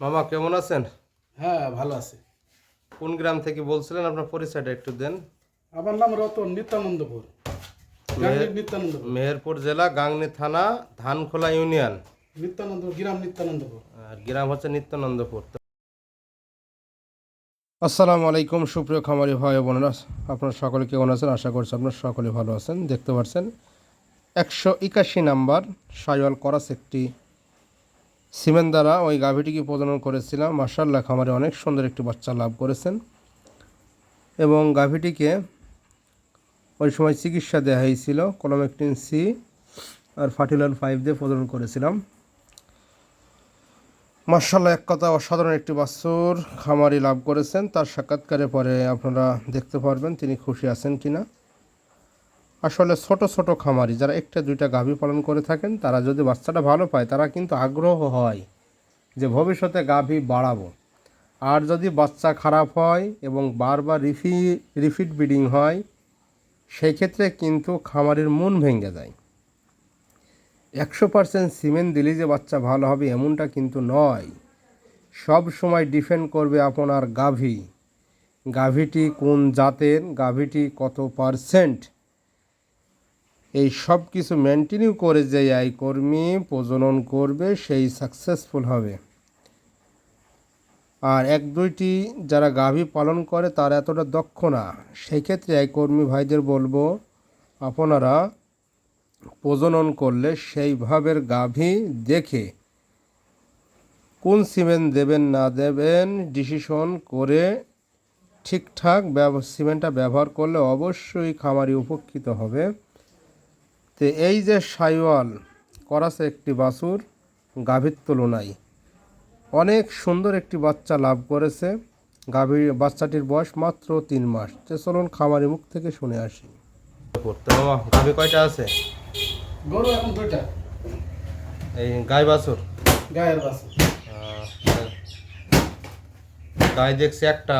মামা কেমন আছেন? হ্যাঁ ভালো আছে। কোন গ্রাম থেকে বলছিলেন? আপনার পরিচয়টা একটু দেন। আমার নাম রতন নিত্যানন্দপুর। নিত্যানন্দপুর। মেহেরপুর জেলা গাংনি থানা ধানখোলা ইউনিয়ন। নিত্যানন্দ গ্রাম নিত্যানন্দপুর। আর গ্রাম হচ্ছে নিত্যানন্দপুর। আসসালামু আলাইকুম সুপ্রিয় খামারি ভাই ও বোনেরা। আপনার সকলে কেমন আছেন? আশা করছি আপনার সকলে ভালো আছেন। দেখতে পাচ্ছেন একশো একাশি নাম্বার সাইওয়াল করাস একটি সিমেন্ট দ্বারা ওই গাভীটিকে প্রজনন করেছিলাম। মার্শাল্লাহ খামারে অনেক সুন্দর একটি বাচ্চা লাভ করেছেন। এবং গাভীটিকে ওই সময় চিকিৎসা দেওয়া হয়েছিল কলমেকটিন সি আর ফার্টিলার ফাইভ দিয়ে প্রজনন করেছিলাম। মার্শাল্লাহ এক কথা অসাধারণ একটি বাছুর খামারি লাভ করেছেন। তার সাক্ষাৎকারে পরে আপনারা দেখতে পারবেন তিনি খুশি আছেন কিনা। আসলে ছোট ছোট খামারি, যারা একটা দুইটা গাভী পালন করে থাকেন, তারা যদি বাচ্চাটা ভালো পায়, তারা কিন্তু আগ্রহ হয় যে ভবিষ্যতে গাভী বাড়াবো। আর যদি বাচ্চা খারাপ হয় এবং বারবার রিফি রিপিট ব্রিডিং হয় সেই ক্ষেত্রে কিন্তু খামারির মন ভেঙে যায়। একশো পার্সেন্ট সিমেন্ট দিলেই যে বাচ্চা ভালো হবে এমনটা কিন্তু নয়। সব সময় ডিপেন্ড করবে আপনার গাভী। গাভীটি কোন জাতের, গাভীটি কত পার্সেন্ট? এই সব কিছু মেনটেনিউ করে যে এই কর্মী প্রজনন করবে, সেই সাকসেসফুল হবে। আর এক দুইটি যারা গাভী পালন করে, তারা এতটা দক্ষ না। সেই ক্ষেত্রে এই কর্মী ভাইদের বলব, আপনারা প্রজনন করলে সেইভাবে গাভী দেখে কোন সিমেন্ট দেবেন, না দেবেন ডিসিশন করে ঠিকঠাক সিমেন্টটা ব্যবহার করলে অবশ্যই খামারি উপকৃত হবে। তো এই যে সাইওয়াল করাছে একটি বাছুর গাভীর তুলনায়। অনেক সুন্দর একটি বাচ্চা লাভ করেছে। গাভীর বাচ্চাটির বয়স মাত্র তিন মাস। তো চলুন খামারি মুখ থেকে শুনে আসি। গাভী কয়টা আছে? গরু এখন দুইটা। এই গাই বাছুর? গায়ের বাস গাই দেখছি একটা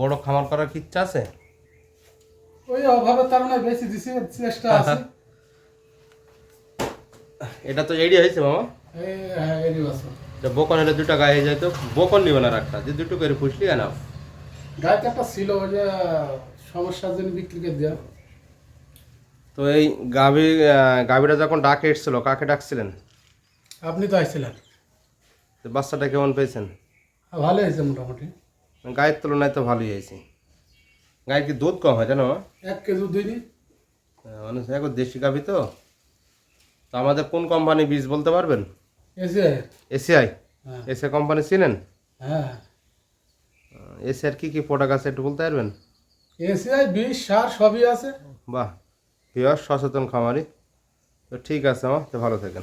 বড় খামার করার কি ইচ্ছা আছে? ওই অভাবে তার মানে বেশি দিছি চেষ্টা আছে। এটা তো এডি হয়েছে মামা? হ্যাঁ বকন হলে দুটো গায়ে হয়ে যায় তো বকন নিবে না একটা যে দুটো করে ফুসলি না গাড়িতে একটা ছিল ওই যে সমস্যার জন্য বিক্রি করে দেওয়া তো এই গাভী গাভীটা যখন ডাকে এসেছিল কাকে ডাকছিলেন? আপনি তো আসছিলেন তো বাচ্চাটা কেমন পেয়েছেন? ভালো হয়েছে মোটামুটি। গায়ের তুলনায় তো ভালোই হয়েছে। গায়ের কি দুধ কম হয় জানো? এক কেজি আহ, মানে এখন দেশি গাভী তো। তো আমাদের কোন কোম্পানি বীজ বলতে পারবেন? এসিআই। এসিআই? হ্যাঁ। এসিআই কোম্পানি চিনেন? হ্যাঁ। এসিআর কি কি প্রোডাক্ট আছে একটু বলতে পারবেন? এসিআই বীজ সার সবই আছে। বাহ বিয়ার সচেতন খামারি। তো ঠিক আছে আমার তো ভালো থাকেন।